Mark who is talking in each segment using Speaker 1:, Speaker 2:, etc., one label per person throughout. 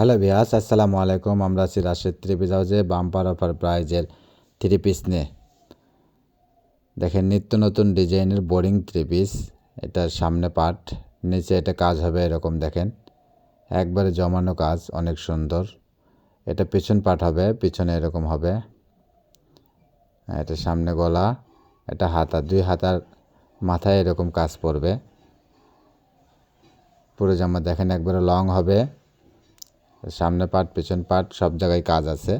Speaker 1: Hello বিয়াস আসসালামু আলাইকুম। আমরা আছি রাশেদ থ্রি পিস হাউসে বাম্পার অফার প্রাইজের থ্রি পিস নিয়ে। দেখেন, নিত্য নতুন ডিজাইনের বোরিং থ্রি পিস এটার সামনে পার্ট, নিচে এটা কাজ হবে এরকম, দেখেন। একবারে জমানো কাজ, অনেক সুন্দর। এটা পিছন পার্ট হবে, পিছনে এরকম হবে। এটা সামনে গলা, এটা হাতা, দুই হাতার মাথায় এরকম কাজ পড়বে। পুরো জামা দেখেন, একবারে লং হবে। সামনে পার্ট, পিছন পার্ট, সব জায়গায় কাজ আছে।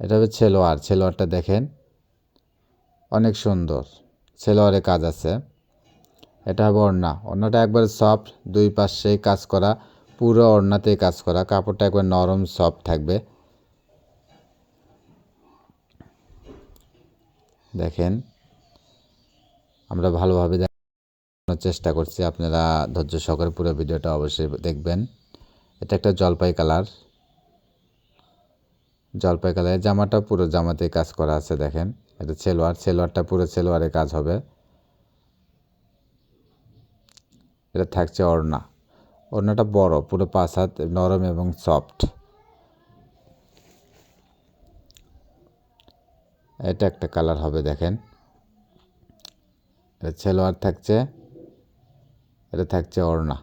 Speaker 1: এটা হবে ছেলোয়ার ছেলোয়ারটা দেখেন, অনেক সুন্দর। ছেলোয়ারে কাজ আছে। এটা হবে ওড়না। ওড়নাটা একবারে সফট দুই পাশেই কাজ করা, পুরো ওড়নাতেই কাজ করা। কাপড়টা একবার নরম সফট থাকবে। দেখেন, আমরা ভালোভাবে দেখানোর চেষ্টা করছি। আপনারা ধৈর্য সহকারে পুরো ভিডিওটা অবশ্যই দেখবেন। এটা একটা জলপাই কালার। জলপাই কালারের জামাটা পুরো জামাতেই কাজ করা আছে, দেখেন। এটা সেলোয়ার, সেলোয়ারটা পুরো সেলোয়ারে কাজ হবে। এটা থাকছে ওড়না। ওড়নাটা বড়, পুরো পাঁচ হাত, নরম এবং সফট। এটা একটা কালার হবে, দেখেন। এটা সেলোয়ার থাকছে, এটা থাকছে ওড়না।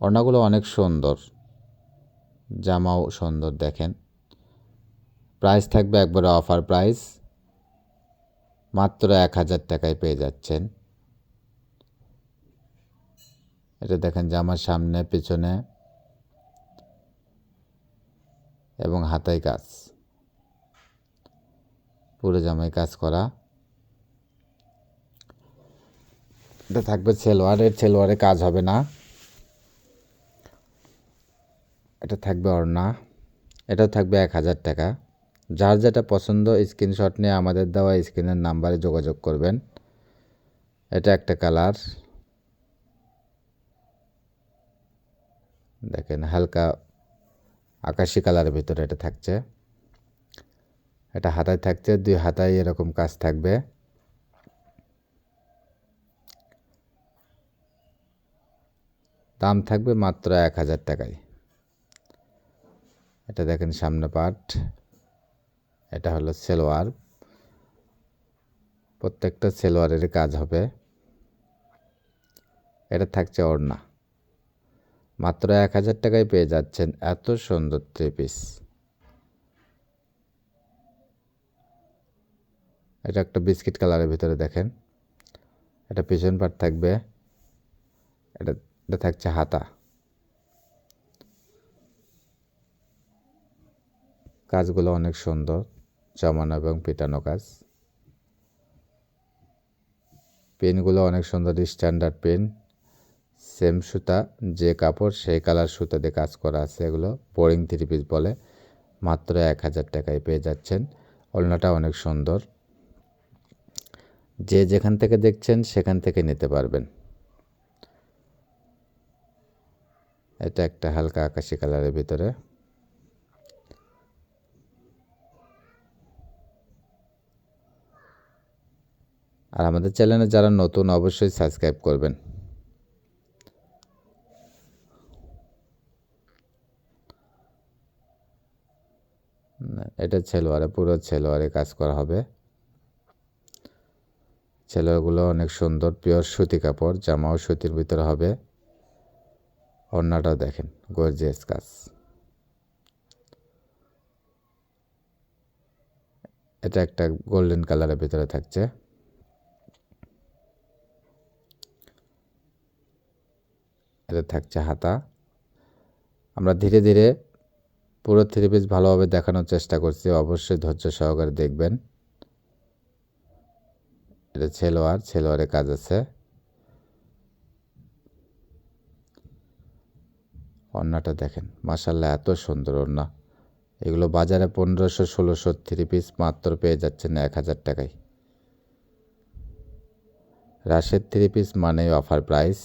Speaker 1: ওড়নাগুলো অনেক সুন্দর। জামাও সুন্দর, দেখেন। প্রাইস থাকবে একবারে অফার প্রাইস মাত্র এক হাজার টাকায় পেয়ে যাচ্ছেন। এটা দেখেন জামার সামনে, পিছনে। এবং হাতায় কাজ। পুরো জামায় কাজ করা। এটা থাকবে সেলোয়ারের, সেলোয়ারে কাজ হবে না। এটা থাকবে অর্ণা। এটা থাকবে এক হাজার টাকা। যার যেটা পছন্দ স্ক্রিনশট নিয়ে আমাদের দেওয়া স্ক্রিনের নাম্বারে যোগাযোগ করবেন। এটা একটা কালার দেখেন, হালকা আকাশি কালারের ভিতরে এটা থাকছে। এটা হাতায় থাকছে, দুই হাতায় এরকম কাজ থাকবে। দাম থাকবে মাত্র এক হাজার টাকায়। এটা দেখেন সামনে পার্ট এটা হলো সেলোয়ার। প্রত্যেকটা সেলোয়ারের কাজ হবে। এটা থাকছে ওড়না। মাত্র এক হাজার টাকায় পেয়ে যাচ্ছেন এত সুন্দর থ্রি পিস এটা একটা বিস্কিট কালারের ভিতরে দেখেন। এটা পিছন পার্ট থাকবে। এটা এটা থাকছে হাতা। কাজগুলো অনেক সুন্দর, জমানো এবং পেটানো কাজ। পেনগুলো অনেক সুন্দর স্ট্যান্ডার্ড পেন। সেম সুতা, যে কাপড় সেই কালার সুতা দিয়ে কাজ করা আছে এগুলো বোরিং থ্রি পিস বলে, মাত্র এক হাজার টাকায় পেয়ে যাচ্ছেন। ওলনাটা অনেক সুন্দর। যে যেখান থেকে দেখছেন সেখান থেকে নিতে পারবেন। এটা একটা হালকা আকাশি কালারের ভিতরে। আর আমাদের চ্যানেলে যারা নতুন, অবশ্যই সাবস্ক্রাইব করবেন। এটা ছেলোয়ারে পুরো ছেলোয়ারে কাজ করা হবে। ছেলোয়ারগুলো অনেক সুন্দর, পিওর সুতি কাপড়, জামাও সুতির ভিতরে হবে। অন্যটাও দেখেন গর্জিয়াস কাজ। এটা একটা গোল্ডেন কালারের ভিতরে থাকছে। এটা থাকছে হাতা। আমরা ধীরে ধীরে পুরো থ্রি পিস ভালোভাবে দেখানোর চেষ্টা করছি, অবশ্যই ধৈর্য সহকারে দেখবেন। এটা ছেলোয়ার, ছেলোয়ারে কাজ আছে। অন্যটা দেখেন মাসাল্লাহ এত সুন্দর ওড়না। এগুলো বাজারে পনেরোশো, ষোলোশো থ্রি পিস মাত্র পেয়ে যাচ্ছেন এক হাজার টাকায়। রাশের থ্রি পিস মানেই অফার প্রাইস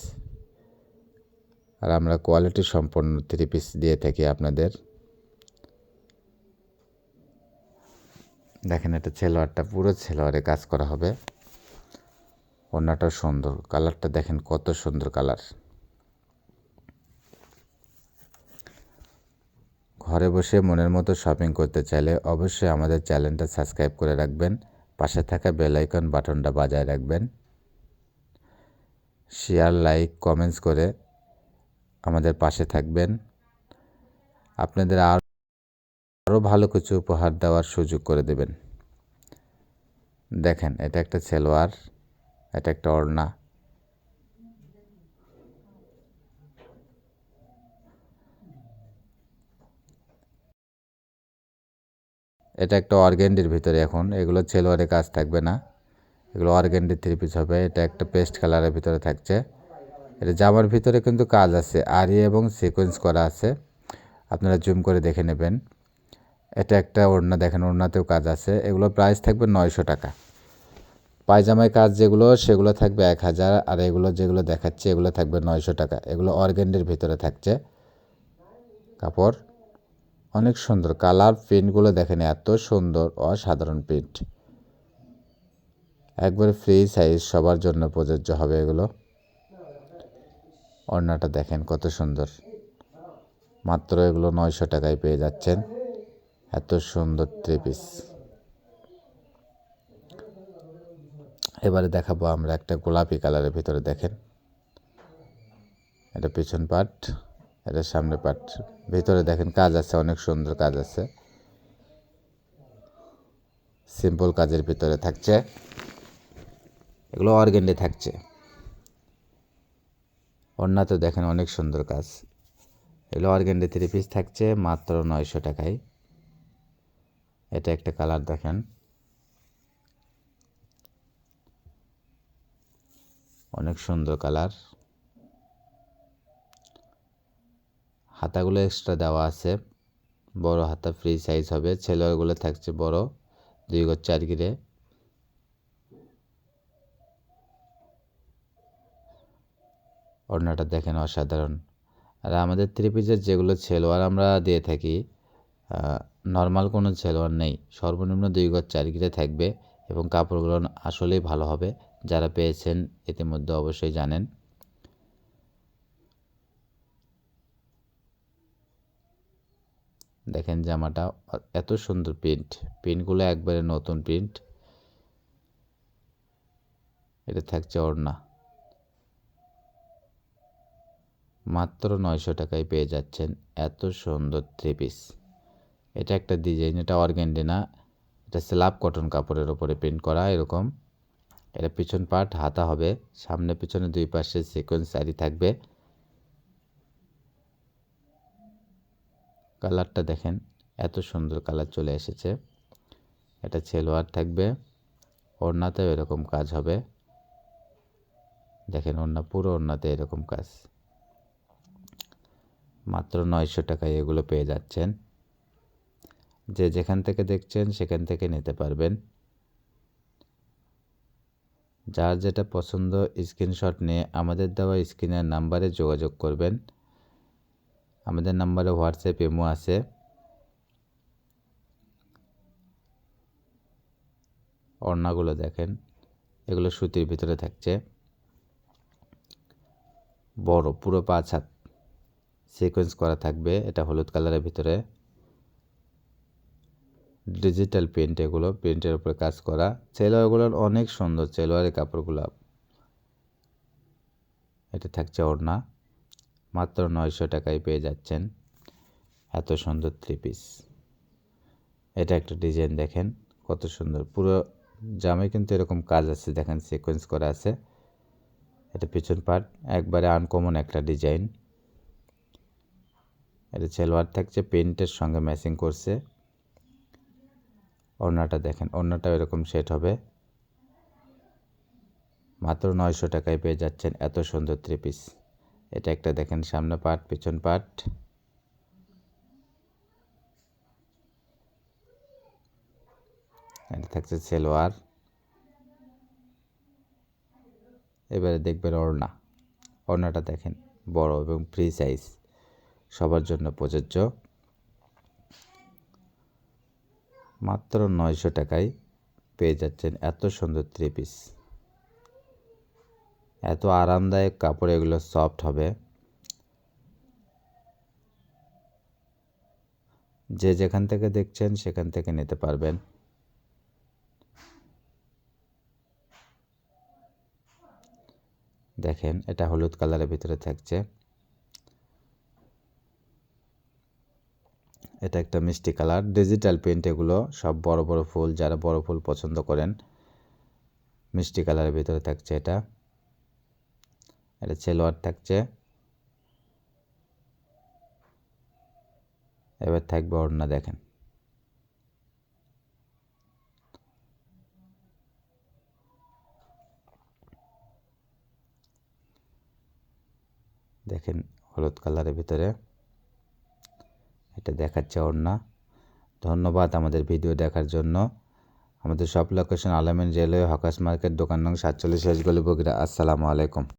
Speaker 1: আর আমরা কোয়ালিটি সম্পন্ন থ্রি পিস দিয়ে থাকি আপনাদের। দেখেন এটা ছেলোয়ারটা, পুরো ছেলোয়ারে কাজ করা হবে। অন্যটা সুন্দর, কালারটা দেখেন কত সুন্দর কালার। ঘরে বসে মনের মতো শপিং করতে চাইলে অবশ্যই আমাদের চ্যানেলটা সাবস্ক্রাইব করে রাখবেন। পাশে থাকা বেলাইকন বাটনটা বাজায় রাখবেন। শেয়ার লাইক কমেন্টস করে আমাদের পাশে থাকবেন। আপনাদের আর আরও ভালো কিছু উপহার দেওয়ার সুযোগ করে দেবেন। দেখেন, এটা একটা সেলোয়ার, এটা একটা ওড়না। এটা একটা অর্গেন্ডির ভিতরে এখন। এগুলো সেলোয়ারে কাজ থাকবে না। এগুলো অর্গেন্ডির থ্রি পিস হবে। এটা একটা পেস্ট কালারের ভিতরে থাকছে। এটা জামার ভিতরে কিন্তু কাজ আছে, আরি এবং সিকোয়েন্স করা আছে। আপনারা জুম করে দেখে নেবেন। এটা একটা ওড়না, দেখেন ওড়নাতেও কাজ আছে। এগুলো প্রাইস থাকবে নয়শো টাকা। পায়জামায় কাজ যেগুলো, সেগুলো থাকবে এক হাজার, আর এগুলো যেগুলো দেখাচ্ছে, এগুলো থাকবে নয়শো টাকা। এগুলো অর্গেন্ডের ভিতরে থাকছে। কাপড় অনেক সুন্দর। কালার প্রিন্টগুলো দেখেন, এত সুন্দর, অসাধারণ প্রিন্ট। একবারে ফ্রি সাইজ সবার জন্য প্রযোজ্য হবে এগুলো। ওড়নাটা দেখেন কত সুন্দর। মাত্র এগুলো নয়শো টাকায় পেয়ে যাচ্ছেন। এত সুন্দর থ্রি পিস এবারে দেখাবো আমরা একটা গোলাপি কালারের ভিতরে দেখেন। এটা পিছন পাট এটা সামনে পাট ভিতরে দেখেন কাজ আছে, অনেক সুন্দর কাজ আছে। সিম্পল কাজের ভিতরে থাকছে। এগুলো অর্গেন্ডে থাকছে। ওড়নাতে দেখেন অনেক সুন্দর কাজ। এগুলো অর্গেন্ডে থ্রি পিস থাকছে মাত্র নয়শো টাকায়। এটা একটা কালার দেখেন। অনেক সুন্দর কালার হাতাগুলো এক্সট্রা দেওয়া আছে। বড় হাতা ফ্রি সাইজ হবে। ছেলেগুলো থাকছে বড়, দুই গজ চার গিরে। ওড়নাটা দেখেন অসাধারণ। আর আমাদের থ্রি পিসের যেগুলো ছেলোয়ার আমরা দিয়ে থাকি নর্মাল কোনো ছেলোয়ার নেই। সর্বনিম্ন দুই গজ চার গিরে থাকবে এবং কাপড়গুলো আসলেই ভালো হবে। যারা পেয়েছেন ইতিমধ্যে অবশ্যই জানেন। দেখেন জামাটা এত সুন্দর প্রিন্ট প্রিন্টগুলো একবারে নতুন প্রিন্ট এটা থাকছে ওড়না। মাত্র নয়শো টাকায় পেয়ে যাচ্ছেন এত সুন্দর থ্রি পিস এটা একটা ডিজাইন এটা অর্গেন্ডি না এটা স্ল্যাব কটন কাপড়ের ওপরে প্রিন্ট করা এরকম। এটা পিছন পার্ট হাতা হবে। সামনে পিছনে দুই পাশে সিকোয়েন্স শাড়ি থাকবে। কালারটা দেখেন, এত সুন্দর কালার চলে এসেছে। এটা ছেলোয়ার থাকবে। ওড়নাতেও এরকম কাজ হবে। দেখেন ওড়না, পুরো ওড়নাতে এরকম কাজ। মাত্র নয়শো টাকায় এগুলো পেয়ে যাচ্ছেন। যে যেখান থেকে দেখছেন সেখান থেকে নিতে পারবেন। যার যেটা পছন্দ স্ক্রিনশট নিয়ে আমাদের দেওয়া স্ক্রিনের নাম্বারে যোগাযোগ করবেন। আমাদের নাম্বারে হোয়াটসঅ্যাপ এমো আছে। ওড়নাগুলো দেখেন, এগুলো সুতির ভিতরে থাকছে। বড়, পুরো পাঁচ হাত। সিকোয়েন্স করা থাকবে, এটা হলুদ কালারের ভিতরে। ডিজিটাল প্রিন্ট এগুলো প্রিন্টের উপরে কাজ করা। সেলোয়ারগুলোর অনেক সুন্দর সেলোয়ারের কাপড়গুলো। এটা থাকছে ওড়না। মাত্র নয়শো টাকায় পেয়ে যাচ্ছেন। এত সুন্দর থ্রি পিস এটা একটা ডিজাইন দেখেন, কত সুন্দর। পুরো জামে কিন্তু এরকম কাজ আছে, দেখেন সিকোয়েন্স করা আছে। এটা পিছন পার্ট একবারে আনকমন একটা ডিজাইন এটা সেলোয়ার থাকছে পেন্টের সঙ্গে ম্যাচিং করছে। ওড়নাটা দেখেন, ওড়নাটাও এরকম সেট হবে। মাত্র নয়শো টাকায় পেয়ে যাচ্ছেন এত সুন্দর থ্রি পিস এটা একটা দেখেন সামনে পার্ট পিছন পার্ট এটা থাকছে সেলোয়ার। এবারে দেখবেন ওড়না। ওড়নাটা দেখেন বড় এবং ফ্রি সাইজ সবার জন্য প্রযোজ্য। মাত্র নয়শো টাকায় পেয়ে যাচ্ছেন এত সুন্দর থ্রি পিস এত আরামদায়ক কাপড়, এগুলো সফট হবে। যে যেখান থেকে দেখছেন, সেখান থেকে নিতে পারবেন। দেখেন, এটা হলুদ কালারের ভিতরে থাকছে। এটা একটা মিষ্টি কালার। ডিজিটাল প্রিন্ট এগুলো সব বড় বড় ফুল, যারা বড় ফুল পছন্দ করেন, মিষ্টি কালারের ভিতরে থাকছে এটা। এটা সেলোয়ার থাকছে। এবার থাকবে ওড়না, দেখেন। দেখেন হলুদ কালারের ভিতরে। এটা দেখাচ্ছে ওড়না ধন্যবাদ আমাদের ভিডিও দেখার জন্য। আমাদের সব লোকেশন আলামিন রেলওয়ে হকাস মার্কেট, দোকান নং সাতচল্লিশ গলি বগুড়া। আসসালামু আলাইকুম।